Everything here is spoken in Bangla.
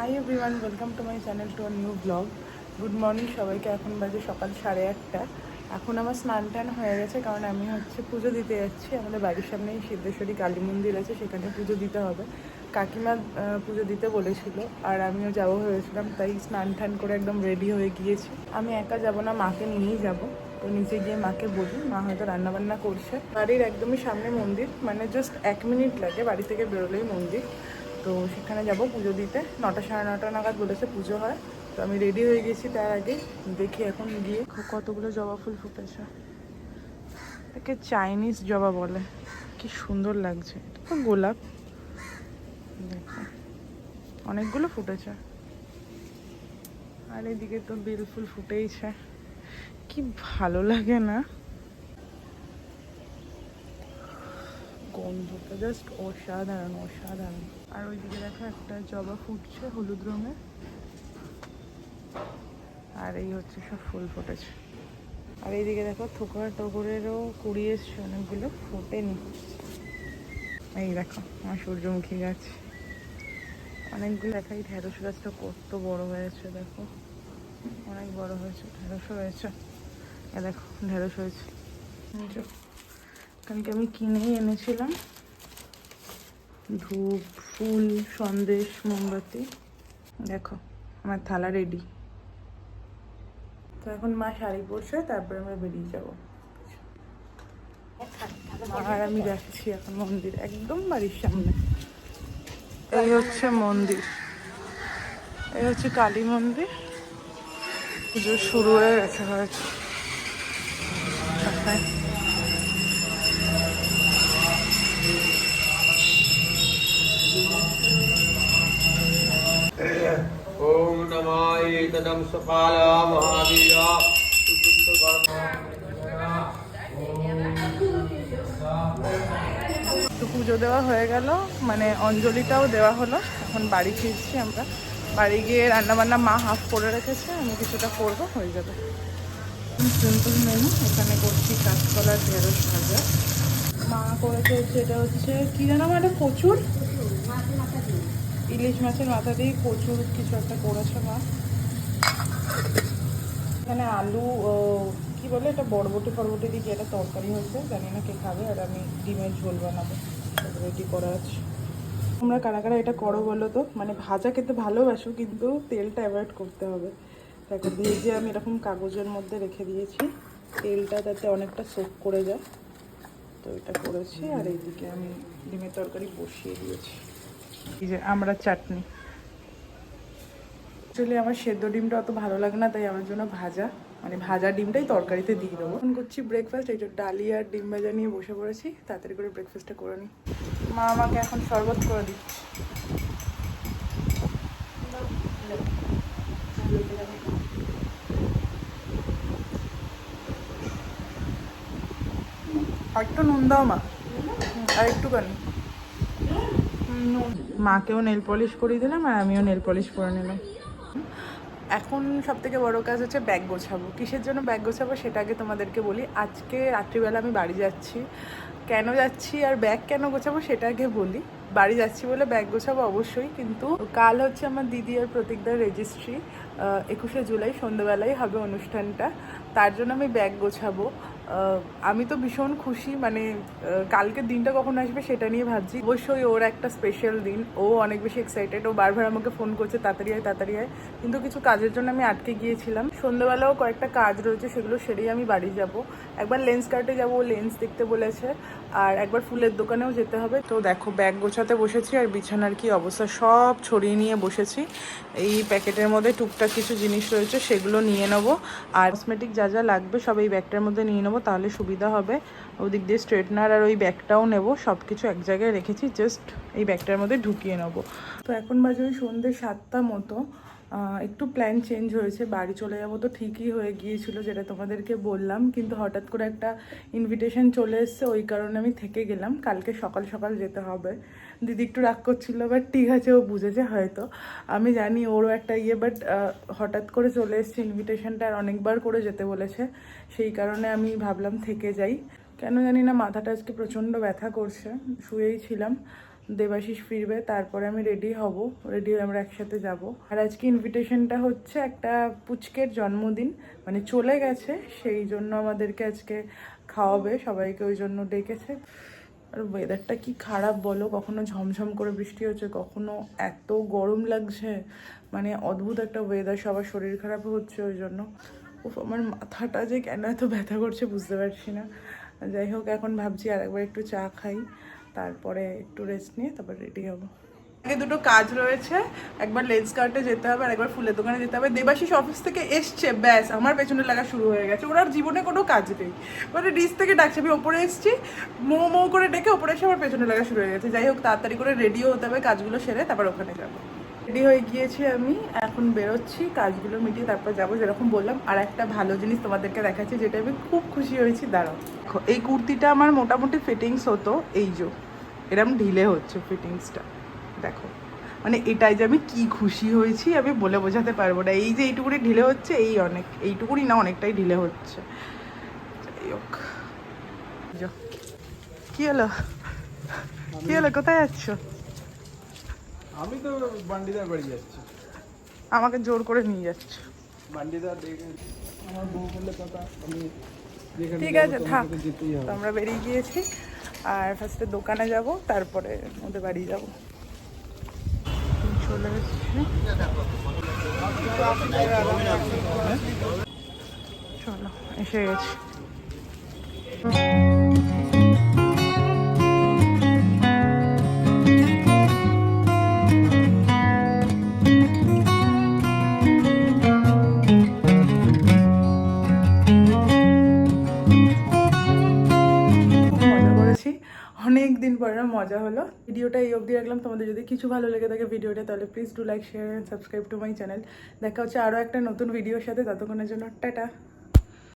Hi everyone welcome to my channel to new blog good morning সবাইকে, এখন বাজে সকাল সাড়ে আটটা। এখন আমার স্নান টান হয়ে গেছে, কারণ আমি হচ্ছে পুজো দিতে যাচ্ছি। আমাদের বাড়ির সামনেই সিদ্ধেশ্বরী কালী মন্দির আছে, সেখানে পুজো দিতে হবে। কাকিমা পুজো দিতে বলেছিল, আর আমিও যাব হয়েছিলাম তাই স্নান টান করে একদম রেডি হয়ে গিয়েছি। আমি একা যাব না, মাকে নিয়েই যাব। তো নিচে গিয়ে মাকে বলি, মা হয়তো রান্নাবান্না করছে। বাড়ির একদমই সামনে মন্দির মানে জাস্ট এক মিনিট লাগে বাড়ি থেকে বেরোলেই মন্দির। তো সেখানে যাব পুজো দিতে। নটা সাড়ে নটা নাগাদ বলেছে পুজো হয়। তো আমি রেডি হয়ে গেছি তার আগে। দেখি এখন গিয়ে। কতগুলো জবা ফুল ফুটেছে। একে চাইনিজ জবা বলে। কি সুন্দর লাগছে। এটা গোলাপ। দেখো। অনেকগুলো ফুটেছে। আর এদিকে তো বেল ফুল ফুটেইছে। কি ভালো লাগে না। গন্ধটা জাস্ট অসাধারণ অসাধারণ। আর ওইদিকে দেখো একটা জবা ফুটছে হলুদ রঙের। আর এই হচ্ছে সব ফুল ফুটেছে। আর এইদিকে দেখো থোকা টগরেরও কুড়ি এসছে, অনেকগুলো ফোটেনি। এই দেখো আমার সূর্যমুখী গাছ। অনেকগুলো দেখাই, ঢেঁড়স গাছটা কত বড় হয়েছে, দেখো। অনেক বড় হয়েছে ঢেঁড়স হয়েছে। এ দেখো, ঢেঁড়স হয়েছে। এই কালকে আমি কিনেই এনেছিলাম। ধূপ, ফুল, সন্দেশ, মোমবাতি। দেখো, আমার থালা রেডি তো এখন মা শাড়ি পরছে, তারপরে আমরা বেরিয়ে যাব। আর আমি যাচ্ছি এখন মন্দির, একদম বাড়ির সামনে। এই হচ্ছে মন্দির। এই হচ্ছে কালী মন্দির। পুজো শুরু হয়ে গেছে হয়তো পুজো দেওয়া হয়ে গেল মানে অঞ্জলিটাও দেওয়া হলো। এখন বাড়ি ফিরছি আমরা। বাড়ি গিয়ে রান্নাবান্না মা হাফ করে রেখেছে, আমি কিছুটা করব, হয়ে যাবে। সিম্পল মেনু এখানে করছি কাঁচকলার ঢেঁড়স ভাজা। মা করেছে এটা হচ্ছে, কি জানো মানে কচুর? ইলিশ মাছের মাথা দিয়ে প্রচুর কিছু একটা করেছে মা। এখানে আলু কি বলে এটা, বরবটি ফরবটি দিয়ে একটা তরকারি হয়েছে, জানি না কে খাবে, আর আমি ডিমের ঝোল বানাবো রেডি করা আছে। তোমরা কারা কারা এটা করো বলো তো? মানে ভাজা খেতে ভালোবাসো, কিন্তু তেলটা অ্যাভয়েড করতে হবে। দেখো ভেজে আমি এরকম কাগজের মধ্যে রেখে দিয়েছি। তেলটা যাতে অনেকটা সোক করে যায়। তো এটা করেছি, আর এইদিকে আমি ডিমের তরকারি বসিয়ে দিয়েছি। যে আমরা চাটনি। অ্যাকচুয়ালি আমার সেদ্ধ ডিমটা অত ভালো লাগে না, তাই আমার জন্য ভাজা। মানে ভাজা ডিমটাই তরকারিতে দিয়ে দেবো। এখন করছি ব্রেকফাস্ট এই ডালি আর ডিম ভাজা নিয়ে বসে পড়েছি। তাড়াতাড়ি করে ব্রেকফাস্টটা করে নিই মা আমাকে এখন শরবত করে দিচ্ছে। একটু নুন দাও মা। আর একটুখানি। মাকেও নেল পলিশ করিয়ে দিলাম আর আমিও নেল পলিশ করে নিলাম। এখন সব থেকে বড়ো কাজ হচ্ছে ব্যাগ গোছাবো। কিসের জন্য ব্যাগ গোছাবো সেটা আগে তোমাদেরকে বলি। আজকে রাত্রিবেলা আমি বাড়ি যাচ্ছি। কেন যাচ্ছি আর ব্যাগ কেন গোছাবো সেটা আগে বলি। বাড়ি যাচ্ছি বলে ব্যাগ গোছাবো অবশ্যই, কিন্তু কাল হচ্ছে আমার দিদি আর প্রতীকদার রেজিস্ট্রি একুশে জুলাই সন্ধ্যেবেলায় হবে অনুষ্ঠানটা। তার জন্য আমি ব্যাগ গোছাবো। আমি তো ভীষণ খুশি মানে কালকে কালকের দিনটা কখন আসবে সেটা নিয়ে ভাবছি। অবশ্যই ওর একটা স্পেশাল দিন। ও অনেক বেশি এক্সাইটেড ও বারবার আমাকে ফোন করছে, তাড়াতাড়ি হয় তাড়াতাড়ি হয় কিন্তু কিছু কাজের জন্য আমি আটকে গিয়েছিলাম। সন্ধ্যেবেলাও কয়েকটা কাজ রয়েছে, সেগুলো সেরেই আমি বাড়ি যাব। একবার লেন্স কার্টে যাব লেন্স দেখতে বলেছে। আর একবার ফুলের দোকানেও যেতে হবে। তো দেখো, ব্যাগ গোছাতে বসেছি আর বিছানার কি অবস্থা? সব ছড়িয়ে নিয়ে বসেছি। এই প্যাকেটের মধ্যে টুকটাক কিছু জিনিস রয়েছে, সেগুলো নিয়ে নেব। আর কসমেটিক যা যা লাগবে সব এই ব্যাগটার মধ্যে নিয়ে নেব, তাহলে সুবিধা হবে। ওদিক দিয়ে স্ট্রেটনার আর ওই ব্যাগটাও নেব। সব কিছু এক জায়গায় রেখেছি জাস্ট এই ব্যাগটার মধ্যে ঢুকিয়ে নেব। তো এখন বাজে ওই সন্ধ্যে সাতটা মতো। একটু প্ল্যান চেঞ্জ হয়েছে। বাড়ি চলে যাব তো ঠিকই হয়ে গিয়েছিল যেটা তোমাদেরকে বললাম, কিন্তু হঠাৎ করে একটা ইনভিটেশন চলে এসছে, ওই কারণে আমি থেকে গেলাম। কালকে সকাল সকাল যেতে হবে। দিদি একটু রাগ করছিল বাট ঠিক আছে, ও বুঝেছে হয়তো। আমি জানি ওরও একটা ইয়ে বাট হঠাৎ করে চলে এসছে ইনভিটেশনটা আর অনেকবার করে যেতে বলেছে। সেই কারণে আমি ভাবলাম থেকে যাই। কেন জানি না, মাথাটা আজকে প্রচণ্ড ব্যথা করছে, শুয়েই ছিলাম। দেবাশিস ফিরবে, তারপরে আমি রেডি হব। রেডি হয়ে আমরা একসাথে যাব। আর আজকে ইনভিটেশনটা হচ্ছে একটা পুচকের জন্মদিন। মানে চলে গেছে, সেই জন্য আমাদেরকে আজকে খাওয়াবে। সবাইকে ওই জন্য ডেকেছে। আর ওয়েদারটা কি খারাপ বলো? কখনো ঝমঝম করে বৃষ্টি হচ্ছে, কখনো এত গরম লাগছে। মানে অদ্ভুত একটা ওয়েদার সবার শরীর খারাপ হচ্ছে ওই জন্য। উফ, আমার মাথাটা যে কেন এত ব্যথা করছে বুঝতে পারছি না। যাই হোক, এখন ভাবছি আর একবার একটু চা খাই। তারপরে একটু রেস্ট নিয়ে তারপর রেডি হব। আগে দুটো কাজ রয়েছে, একবার লেন্স কার্টে যেতে হবে আর একবার ফুলের দোকানে যেতে হবে। দেবাশিস অফিস থেকে এসছে, ব্যাস, আমার পেছনে লাগা শুরু হয়ে গেছে। ওনার জীবনে কোনো কাজ নেই। মানে নিচ থেকে ডাকছে, আমি ওপরে এসেছি, মো মো করে ডেকে ওপরে এসে আমার পেছনে লাগা শুরু হয়ে গেছে। যাই হোক, তাড়াতাড়ি করে রেডিও হতে হবে, কাজগুলো সেরে তারপর ওখানে যাব। রেডি হয়ে গিয়েছি আমি, এখন বেরোচ্ছি, কাজগুলো মিটিয়ে তারপর যাব, যেরকম বললাম। আর একটা ভালো জিনিস তোমাদেরকে দেখাচ্ছি, যেটা আমি খুব খুশি হয়েছি, দাঁড়াও। এই কুর্তিটা আমার মোটামুটি ফিটিংস হতো, এই যে। এরম ঢিলে হচ্ছে ফিটিংসটা দেখো মানে এটাই যে আমি কি খুশি হয়েছি আমি বলে বোঝাতে পারব না। এই যে এইটুকুনি ঢিলে হচ্ছে এই অনেক এইটুকুনি না অনেকটাই ঢিলে হচ্ছে। যাই হোক। যো। কি হলো? কি হলো? কোথায় যাচ্ছ? আমি তো বান্ডিদার বাড়ি যাচ্ছি। আমাকে জোর করে নিয়ে যাচ্ছ। বান্ডিদার দেখে আমার বউ বললে কথা আমি ঠিক আছে থাক। আমরা বেরিয়ে গিয়েছি। আর ফার্স্টে দোকানে যাব তারপরে ওদের বাড়ি যাব। চলে চলো এসে গেছি। অনেক দিন পরে মজা হলো। ভিডিওটা এই অবধি রাখলাম। তোমাদের যদি কিছু ভালো লেগে থাকে ভিডিওটা, তাহলে please do like share and subscribe to my channel দেখা হচ্ছে আরও একটা নতুন ভিডিওর সাথে। ততক্ষণের জন্য, টাটা।